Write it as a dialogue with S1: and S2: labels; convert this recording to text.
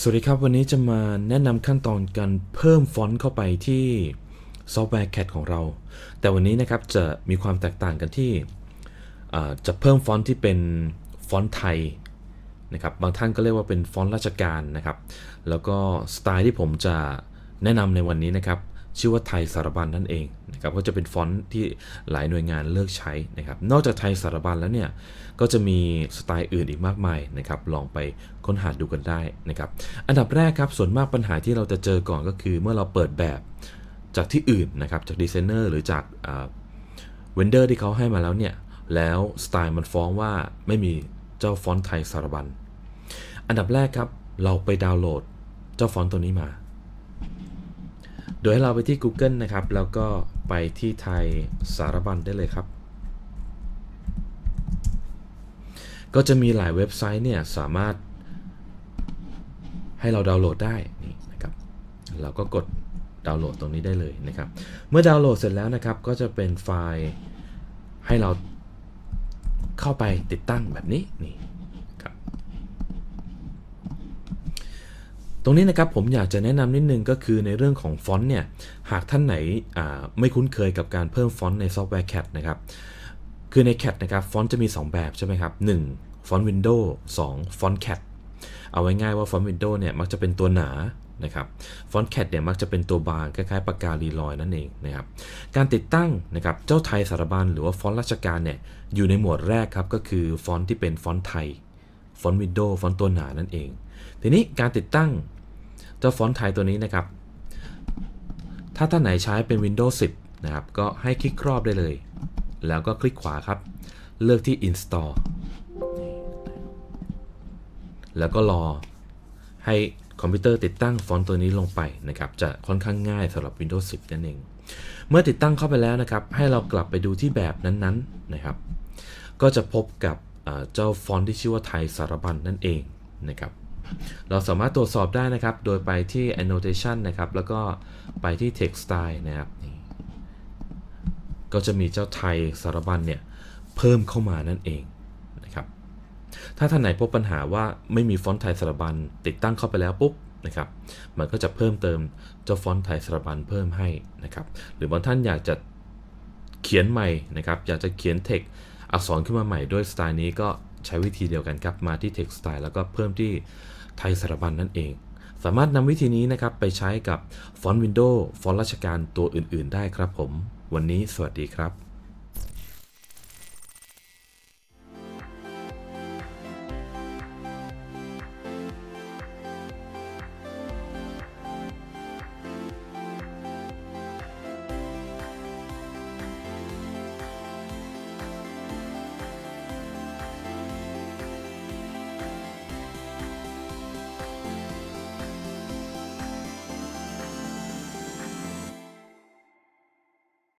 S1: สวัสดีครับ วันนี้จะมาแนะนำขั้นตอนการเพิ่มฟอนต์เข้าไปที่ซอฟต์แวร์ CAD ของเรา แต่วันนี้นะครับจะมีความแตกต่างกันที่จะเพิ่มฟอนต์ที่เป็นฟอนต์ไทยนะครับบางท่านก็เรียกว่าเป็นฟอนต์ราชการนะครับ แล้วก็สไตล์ที่ผมจะแนะนำในวันนี้นะครับ ชื่อว่าไทยสารบัญนั่นเองนะครับก็จะเป็นฟอนต์ที่หลายหน่วยงานเลือกใช้นะครับนอกจากไทยสารบัญแล้วเนี่ยก็จะมีสไตล์อื่นอีกมากมายนะครับลองไปค้นหาดูกันได้นะครับอันดับแรกครับส่วนมากปัญหาที่เราจะเจอก่อนก็คือเมื่อเราเปิดแบบจากที่อื่นนะครับจากดีไซเนอร์หรือจากเวนเดอร์ที่เขาให้มาแล้วเนี่ยแล้วสไตล์มันฟ้องว่าไม่มีเจ้าฟอนต์ไทยสารบัญ อันดับแรกครับเราไปดาวน์โหลดเจ้าฟอนต์ตัวนี้มา ดยให้เราไปที่ Google นะครับ แล้วก็ไปที่ไทยสารบัญได้เลยครับ ก็จะมีหลายเว็บไซต์เนี่ยสามารถให้เราดาวน์โหลดได้นี่นะครับ เราก็กดดาวน์โหลดตรงนี้ได้เลยนะครับ เมื่อดาวน์โหลดเสร็จแล้วนะครับ ก็จะเป็นไฟล์ให้เราเข้าไปติดตั้งแบบนี้นี่ครับ ตรงนี้นะครับผมอยากจะแนะนำนิดนึงก็คือในเรื่องของฟอนต์เนี่ยหากท่านไหนไม่คุ้นเคยกับการเพิ่มฟอนต์ในซอฟต์แวร์ CAD นะครับคือใน CAD นะครับฟอนต์จะมี 2 แบบใช่ไหมครับ1ฟอนต์ Windows 2ฟอนต์ CAD เอาไว้ง่ายว่าฟอนต์ Windows เนี่ยมักจะเป็นตัวหนานะครับฟอนต์ CAD เนี่ยมักจะเป็นตัวบางคล้ายๆปากกาลีลอยนั่นเองนะครับการติดตั้งนะครับเจ้าไทยสารบัญหรือว่าฟอนต์ราชการเนี่ยอยู่ในหมวดแรกครับก็คือฟอนต์ที่เป็นฟอนต์ไทยฟอนต์ Windows ฟอนต์ตัวหนานั่นเอง ทีนี้การติดตั้ง จ้าฟอนต์ไทยตัวนี้นะครับ ถ้าท่านไหนใช้เป็น Windows 10 นะครับ ก็ให้คลิกครอบได้เลย แล้วก็คลิกขวาครับ เลือกที่ install แล้วก็รอให้คอมพิวเตอร์ติดตั้งฟอนต์ตัวนี้ลงไปนะครับ จะค่อนข้างง่ายสำหรับ Windows 10 นั่นเอง เมื่อติดตั้งเข้าไปแล้วนะครับ ให้เรากลับไปดูที่แบบนั้นๆนะครับ ก็จะพบกับเจ้าฟอนต์ที่ชื่อว่าไทยสารบัญนั่นเองนะครับ เราสามารถตรวจสอบได้นะครับ โดยไปที่ annotation นะครับ แล้วก็ไปที่ text style นะครับนี่ก็จะมีเจ้าไทยสารบัญเนี่ย เพิ่มเข้ามานั่นเองนะครับ ถ้าท่านไหนพบปัญหาว่าไม่มีฟอนต์ไทยสารบัญติดตั้งเข้าไปแล้วปุ๊บนะครับ มันก็จะเพิ่มเติมเจ้าฟอนต์ไทยสารบัญเพิ่มให้นะครับ หรือบางท่านอยากจะเขียนใหม่นะครับ อยากจะเขียน text อักษรขึ้นมาใหม่ด้วยสไตล์นี้ก็ ใช้วิธีเดียวกันครับมาที่ text style แล้วก็เพิ่มที่ไทยสารบัญนนั่นเอง สามารถนำวิธีนี้นะครับไปใช้กับฟอนต์ Windows ฟอนต์ราชการตัวอื่น ๆ ได้ครับผม วันนี้สวัสดีครับ